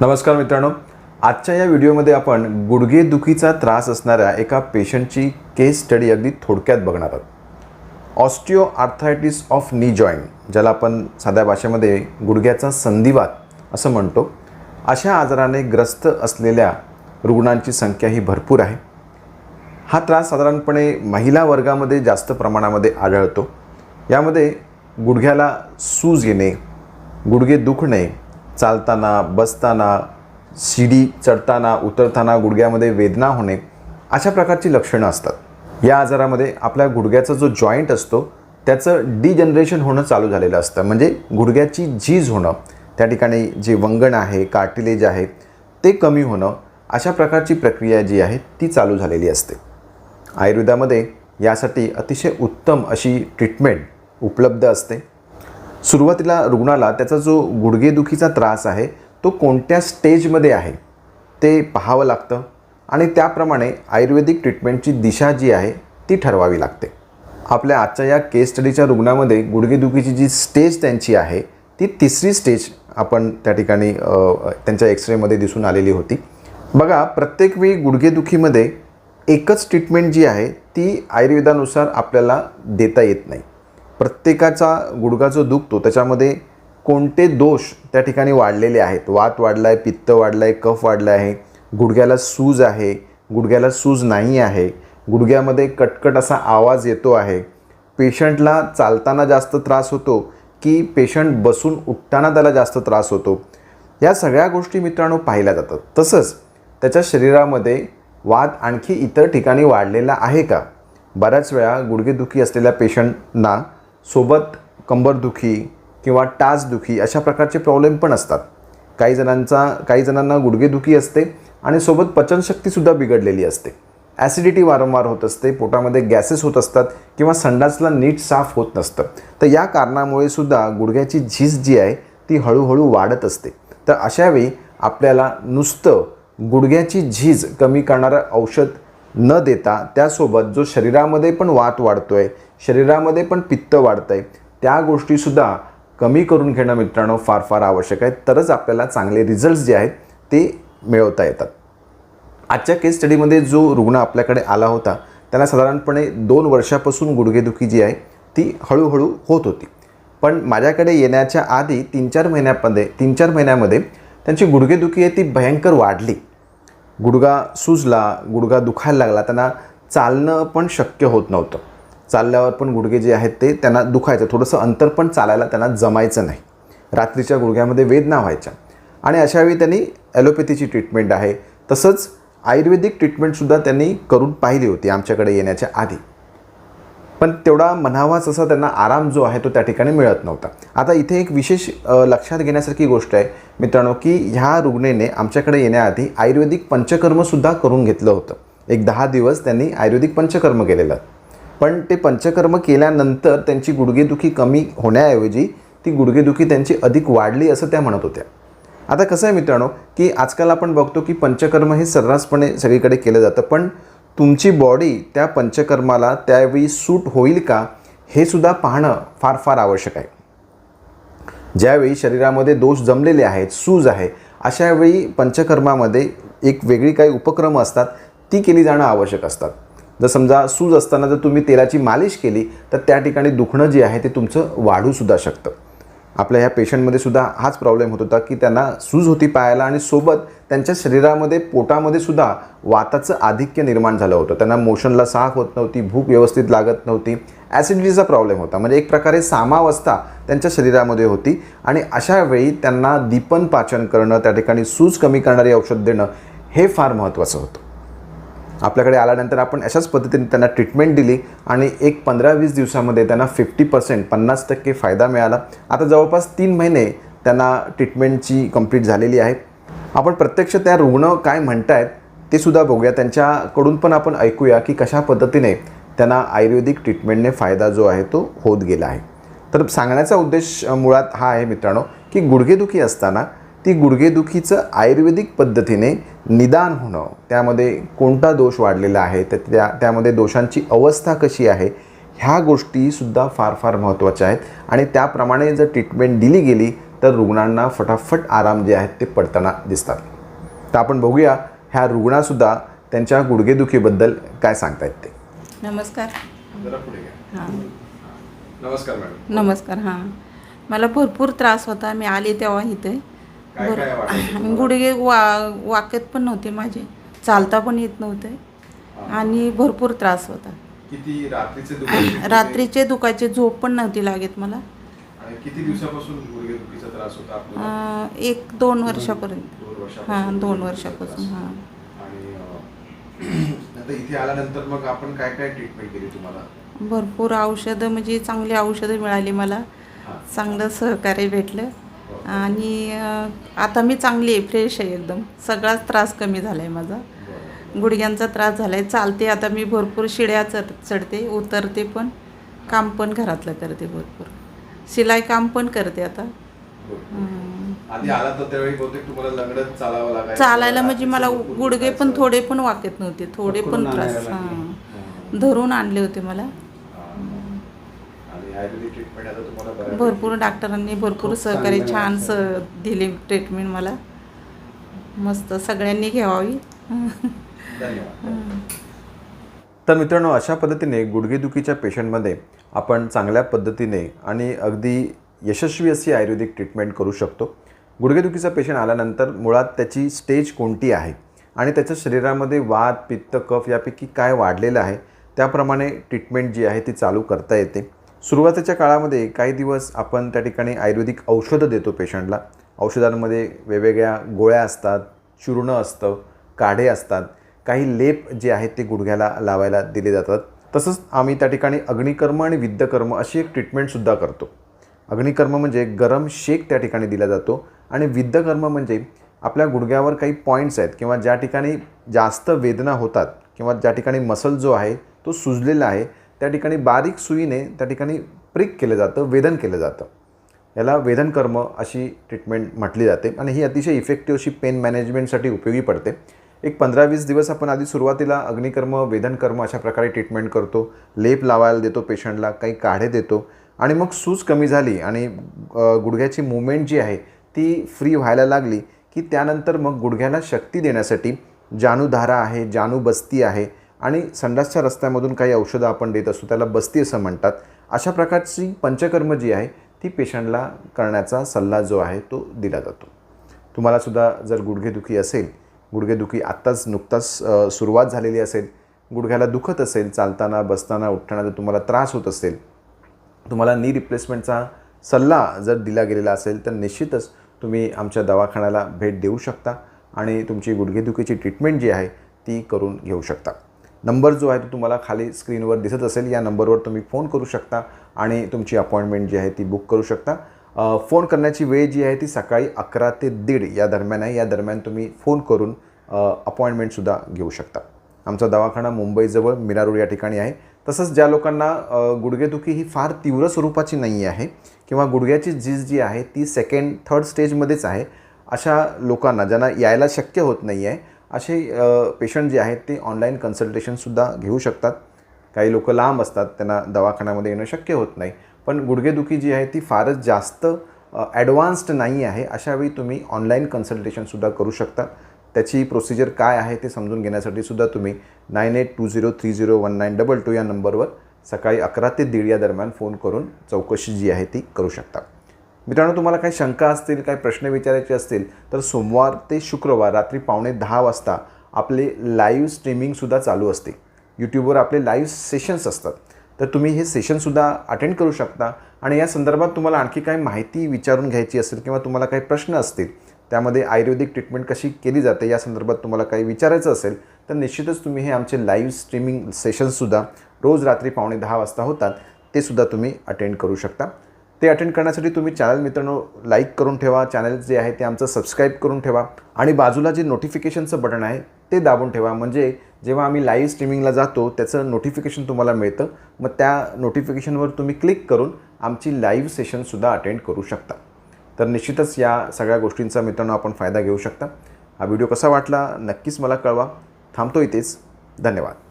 नमस्कार मित्रांनो. आजच्या या व्हिडिओमध्ये आपण गुडघेदुखीचा त्रास असणाऱ्या एका पेशंटची केस स्टडी अगदी थोडक्यात बघणार आहोत. Osteoarthritis of knee joint ज्याला आपण साध्या भाषेमध्ये गुडघ्याचा संधिवात असं म्हणतो अशा आजाराने ग्रस्त असलेल्या रुग्णांची संख्या ही भरपूर आहे. हा त्रास साधारणपणे महिला वर्गामध्ये जास्त प्रमाणामध्ये आढळतो. यामध्ये गुडघ्याला सूज येणे गुडघे दुखणे चालताना बसताना शिडी चढताना उतरताना गुडघ्यामध्ये वेदना होणे अशा प्रकारची लक्षणं असतात. या आजारामध्ये आपल्या गुडघ्याचा जो जॉईंट असतो त्याचं डिजनरेशन होणं चालू झालेलं असतं. म्हणजे गुडघ्याची झीज होणं त्या ठिकाणी जे वंगण आहे कार्टिलेज आहे ते कमी होणं अशा प्रकारची प्रक्रिया जी आहे ती चालू झालेली असते. आयुर्वेदामध्ये यासाठी अतिशय उत्तम अशी ट्रीटमेंट उपलब्ध असते. सुरुवातीला रुग्णाला त्याचा जो गुडघेदुखीचा त्रास आहे तो कोणत्या स्टेजमध्ये आहे ते पाहावं लागतं आणि त्याप्रमाणे आयुर्वेदिक ट्रीटमेंटची दिशा जी आहे ती ठरवावी लागते. आपल्या आजच्या या केस स्टडीच्या रुग्णामध्ये गुडघेदुखीची जी स्टेज त्यांची आहे ती तिसरी स्टेज आपण त्या ठिकाणी त्यांच्या एक्सरेमध्ये दिसून आलेली होती. बघा प्रत्येक वेळी गुडघेदुखीमध्ये एकच ट्रीटमेंट जी आहे ती आयुर्वेदानुसार आपल्याला देता येत नाही. प्रत्येकाचा गुडघा जो दुखतो त्याच्यामध्ये कोणते दोष त्या ठिकाणी वाढलेले आहेत? वात वाढला आहे पित्त वाढलं आहे कफ वाढला आहे गुडघ्याला सूज आहे गुडघ्याला सूज नाही आहे गुडघ्यामध्ये कटकट असा आवाज येतो आहे. पेशंटला चालताना जास्त त्रास होतो की पेशंट बसून उठताना त्याला जास्त त्रास होतो? या सगळ्या गोष्टी मित्रांनो पाहिल्या जातात. तसंच त्याच्या शरीरामध्ये वाद आणखी इतर ठिकाणी वाढलेला आहे का? बऱ्याच वेळा गुडघेदुखी असलेल्या पेशंटना सोबत कंबरदुखी किंवा टाचदुखी अशा प्रकारचे प्रॉब्लेम पण असतात. काही जणांचा काही जणांना गुडघेदुखी असते आणि सोबत पचनशक्तीसुद्धा बिघडलेली असते. ॲसिडिटी वारंवार होत असते पोटामध्ये गॅसेस होत असतात किंवा संडासला नीट साफ होत नसतं. तर या कारणामुळे सुद्धा गुडघ्याची झीज जी आहे ती हळूहळू वाढत असते. तर अशावेळी आपल्याला नुसतं गुडघ्याची झीज कमी करणारं औषध न देता त्यासोबत जो शरीरामध्ये पण वात आहे शरीरामध्ये पण पित्त वाढतंय. त्या गोष्टीसुद्धा कमी करून घेणं मित्रांनो फार फार आवश्यक आहे. तरच आपल्याला चांगले रिझल्ट्स जे आहेत ते मिळवता येतात. आजच्या केस स्टडीमध्ये जो रुग्ण आपल्याकडे आला होता त्याला साधारणपणे दोन वर्षापासून गुडघेदुखी जी आहे ती हळूहळू होत होती. पण माझ्याकडे येण्याच्या आधी तीन चार महिन्यामध्ये तीन चार महिन्यामध्ये त्यांची गुडघेदुखी आहे ती भयंकर वाढली. गुडघा सुजला गुडघा दुखायला लागला त्यांना चालणं पण शक्य होत नव्हतं. चालल्यावर पण गुडघे जे आहेत ते त्यांना दुखायचं. थोडंसं अंतर पण चालायला त्यांना जमायचं नाही. रात्रीच्या गुडघ्यामध्ये वेदना व्हायच्या. आणि अशावेळी त्यांनी ॲलोपॅथीची ट्रीटमेंट आहे. तसंच आयुर्वेदिक ट्रीटमेंटसुद्धा त्यांनी करून पाहिली होती आमच्याकडे येण्याच्या आधी. पण तेवढा म्हणावाच असा त्यांना आराम जो आहे तो त्या ठिकाणी मिळत नव्हता. आता इथे एक विशेष लक्षात घेण्यासारखी गोष्ट आहे. मित्रांनो की ह्या रुग्णेने आमच्याकडे येण्याआधी आयुर्वेदिक पंचकर्मसुद्धा करून घेतलं होतं. एक दहा दिवस त्यांनी आयुर्वेदिक पंचकर्म केलेलं. पण ते पंचकर्म केल्यानंतर त्यांची गुडघेदुखी कमी होण्याऐवजी ती गुडघेदुखी त्यांची अधिक वाढली असं त्या म्हणत होत्या. आता कसं आहे मित्रांनो की आजकाल आपण बघतो की पंचकर्म हे सर्रासपणे सगळीकडे केलं जातं पण तुमची बॉडी त्या पंचकर्माला त्यावेळी सूट होईल का हे सुद्धा पाहणं फार फार आवश्यक आहे. ज्यावेळी शरीरामध्ये दोष जमलेले आहेत सूज आहे अशावेळी पंचकर्मामध्ये एक वेगळी काही उपक्रम असतात ती केली जाणं आवश्यक असतात. जर समजा सूज असताना जर तुम्ही तेलाची मालिश केली तर त्या ठिकाणी दुखणं जे आहे ते तुमचं वाढूसुद्धा शकतं. आपल्या ह्या पेशंटमध्ये सुद्धा हाच प्रॉब्लेम होत होता की त्यांना सूज होती पायाला आणि सोबत त्यांच्या शरीरामध्ये पोटामध्ये सुद्धा वाताचं आधिक्य निर्माण झालं होतं. त्यांना मोशनला साफ होत नव्हती भूक व्यवस्थित लागत नव्हती. ॲसिडिटीचा प्रॉब्लेम होता. म्हणजे एक प्रकारे सामावस्था त्यांच्या शरीरामध्ये होती आणि अशा वेळी त्यांना दीपन पाचन करणं त्या ठिकाणी सूज कमी करणारी औषध देणं हे फार महत्त्वाचं होतं. आपल्याकडे आल्यानंतर आपण अशाच पद्धतीने त्यांना ट्रीटमेंट दिली आणि एक पंधरा वीस दिवसामध्ये त्यांना फिफ्टी पर्सेंट पन्नास टक्के फायदा मिळाला. आता जवळपास तीन महिने त्यांना ट्रीटमेंटची कंप्लीट झालेली आहे. आपण प्रत्यक्ष त्या रुग्ण काय म्हणतायत ते सुद्धा बघूया. त्यांच्याकडून पण आपण ऐकूया की कशा पद्धतीने त्यांना आयुर्वेदिक ट्रीटमेंटने फायदा जो आहे तो होत गेला आहे. तर सांगण्याचा उद्देश मुळात हा आहे मित्रांनो की गुडघेदुखी असताना ती गुडघेदुखीचं आयुर्वेदिक पद्धतीने निदान होणं. त्यामध्ये कोणता दोष वाढलेला आहे? तर त्या त्यामध्ये दोषांची अवस्था कशी आहे? ह्या गोष्टीसुद्धा फार फार महत्त्वाच्या आहेत. आणि त्याप्रमाणे जर ट्रीटमेंट दिली गेली तर रुग्णांना फटाफट आराम जे आहेत ते पडताना दिसतात. तर आपण बघूया ह्या रुग्णासुद्धा त्यांच्या गुडघेदुखीबद्दल काय सांगतायत ते. नमस्कार. जरा पुढे घ्या. हां. नमस्कार मॅडम. नमस्कार हां. मला भरपूर त्रास होता. मी आले तेव्हा इथे. बरं. गुडघे वा वाकत पण नव्हते माझे. चालता पण येत नव्हते. आणि भरपूर त्रास होता. किती रात्रीचे रात्रीचे झोप पण नव्हती लागत मला. किती दिवसापासून गुडघेदुखीचा त्रास होता एक दोन वर्षापर्यंत. हां दोन वर्षापासून. हां. आता इथे आल्यानंतर मग आपण काय काय ट्रीटमेंट केली तुम्हाला? भरपूर औषधं म्हणजे चांगली औषधं मिळाली मला. चांगलं सहकार्य भेटलं. आणि आता मी चांगली आहे फ्रेश आहे एकदम. सगळाच त्रास कमी झाला आहे माझा. गुडघ्यांचा त्रास झाला आहे चालते आता मी भरपूर शिड्या चढ चढते उतरते पण. काम पण घरातलं करते भरपूर. शिलाई काम पण करते आता. चालायला म्हणजे मला गुडघे पण. थोडे पण वाकत नव्हते. थोडे पण त्रास. धरून आणले होते मला. आयुर्वेदिक ट्रीटमेंट आता तुम्हाला बऱ्यापैकी- भरपूर डॉक्टरांनी भरपूर सहकार्य छान स. दिली ट्रीटमेंट मला. मस्त सगळ्यांनी घ्यावी धन्यवाद. तर मित्रांनो अशा पद्धतीने गुडघेदुखीच्या पेशंटमध्ये आपण चांगल्या पद्धतीने आणि अगदी यशस्वी अशी आयुर्वेदिक ट्रीटमेंट करू शकतो. गुडघेदुखीचा पेशंट आल्यानंतर मुळात त्याची स्टेज कोणती आहे? आणि त्याच्या शरीरामध्ये वात पित्त कफ यापैकी काय वाढलेलं आहे? त्याप्रमाणे ट्रीटमेंट जी आहे ती चालू करता येते. सुरुवातीच्या काळामध्ये काही दिवस आपण त्या ठिकाणी आयुर्वेदिक औषधं देतो पेशंटला. औषधांमध्ये वेगवेगळ्या गोळ्या असतात चूर्ण असतं काढे असतात. काही लेप जे आहेत ते गुडघ्याला लावायला दिले जातात. तसंच आम्ही त्या ठिकाणी अग्निकर्म आणि विद्यकर्म अशी एक ट्रीटमेंटसुद्धा करतो. अग्निकर्म म्हणजे गरम शेक त्या ठिकाणी दिला जातो आणि विद्यकर्म म्हणजे आपल्या गुडघ्यावर काही पॉईंट्स आहेत किंवा ज्या ठिकाणी जास्त वेदना होतात किंवा ज्या ठिकाणी मसल जो आहे तो सुजलेला आहे त्या ठिकाणी बारीक सुईने त्या ठिकाणी प्रिक केलं जातं वेदन केलं जातं. याला वेदनकर्म अशी ट्रीटमेंट म्हटली जाते आणि ही अतिशय इफेक्टिव्ह अशी पेन मॅनेजमेंटसाठी उपयोगी पडते. एक पंधरा वीस दिवस आपण आधी सुरुवातीला अग्निकर्म वेदनकर्म अशा प्रकारे ट्रीटमेंट करतो. लेप लावायला देतो पेशंटला काही काढे देतो. आणि मग सूज कमी झाली आणि गुडघ्याची मुवमेंट जी आहे ती फ्री व्हायला लागली की त्यानंतर मग गुडघ्याला शक्ती देण्यासाठी जानूधारा आहे जानू बस्ती आहे आणि संडासच्या रस्त्यामधून काही औषधं आपण देत असतो त्याला बस्ती असं म्हणतात. अशा प्रकारची पंचकर्म जी आहे ती पेशंटला करण्याचा सल्ला जो आहे तो दिला जातो. तुम्हालासुद्धा जर गुडघेदुखी असेल गुडघेदुखी आत्ताच नुकताच सुरुवात झालेली असेल गुडघ्याला दुखत असेल चालताना बसताना उठताना जर तुम्हाला त्रास होत असेल तुम्हाला नी रिप्लेसमेंटचा सल्ला जर दिला गेलेला असेल तर निश्चितच तुम्ही आमच्या दवाखान्याला भेट देऊ शकता आणि तुमची गुडघेदुखीची ट्रीटमेंट जी आहे ती करून घेऊ शकता. नंबर जो आहे तो तुम्हाला खाली स्क्रीनवर दिसत असेल या नंबरवर तुम्ही फोन करू शकता आणि तुमची अपॉइंटमेंट जी आहे ती बुक करू शकता. फोन करण्याची वेळ जी आहे ती सकाळी अकरा ते दीड या दरम्यान आहे. या दरम्यान तुम्ही फोन करून अपॉइंटमेंटसुद्धा घेऊ शकता. आमचा दवाखाना मुंबईजवळ मीरा रोड या ठिकाणी आहे. तसंच ज्या लोकांना गुडघेदुखी ही फार तीव्र स्वरूपाची नाही आहे किंवा गुडघ्याची झीज जी आहे ती सेकंड थर्ड स्टेजमध्येच आहे अशा लोकांना ज्यांना यायला शक्य होत नाही आहे असे पेशंट जे आहेत ते ऑनलाईन कन्सल्टेशनसुद्धा घेऊ शकतात. काही लोक लांब असतात त्यांना दवाखान्यामध्ये येणं शक्य होत नाही. पण गुडघेदुखी जी आहे ती फारच जास्त ॲडव्हान्स्ड नाही आहे अशावेळी तुम्ही ऑनलाईन कन्सल्टेशनसुद्धा करू शकता. त्याची प्रोसिजर काय आहे ते समजून घेण्यासाठी सुद्धा तुम्ही nine eight two zero three zero one nine double two या नंबरवर सकाळी अकरा ते दीड या दरम्यान फोन करून चौकशी जी आहे ती करू शकता. मित्रांनो तुम्हाला काही शंका असतील काही प्रश्न विचारायचे असतील तर सोमवार ते शुक्रवार रात्री पावणे दहा वाजता आपले लाईव्ह स्ट्रीमिंगसुद्धा चालू असते. यूट्यूबवर आपले लाईव्ह सेशन्स असतात. तर तुम्ही हे सेशनसुद्धा अटेंड करू शकता आणि या संदर्भात तुम्हाला आणखी काही माहिती विचारून घ्यायची असेल किंवा तुम्हाला काही प्रश्न असतील त्यामध्ये आयुर्वेदिक ट्रीटमेंट कशी केली जाते या संदर्भात तुम्हाला काही विचारायचं असेल तर निश्चितच तुम्ही हे आमचे लाईव्ह स्ट्रीमिंग सेशन्ससुद्धा रोज रात्री पावणे दहा वाजता होतात ते सुद्धा तुम्ही अटेंड करू शकता. ते अटेंड करण्यासाठी तुम्ही चॅनल मित्रांनो लाईक करून ठेवा. चॅनल जे आहे ते आमचं सबस्क्राईब करून ठेवा. आणि बाजूला जे नोटिफिकेशनचं बटन आहे ते दाबून ठेवा. म्हणजे जेव्हा आम्ही लाईव्ह स्ट्रीमिंगला जातो त्याचं नोटिफिकेशन तुम्हाला मिळतं. मग त्या नोटिफिकेशनवर तुम्ही क्लिक करून आमची लाईव्ह सेशनसुद्धा अटेंड करू शकता. तर निश्चितच या सगळ्या गोष्टींचा मित्रांनो आपण फायदा घेऊ शकता. हा व्हिडिओ कसा वाटला नक्कीच मला कळवा. थांबतो इथेच. धन्यवाद.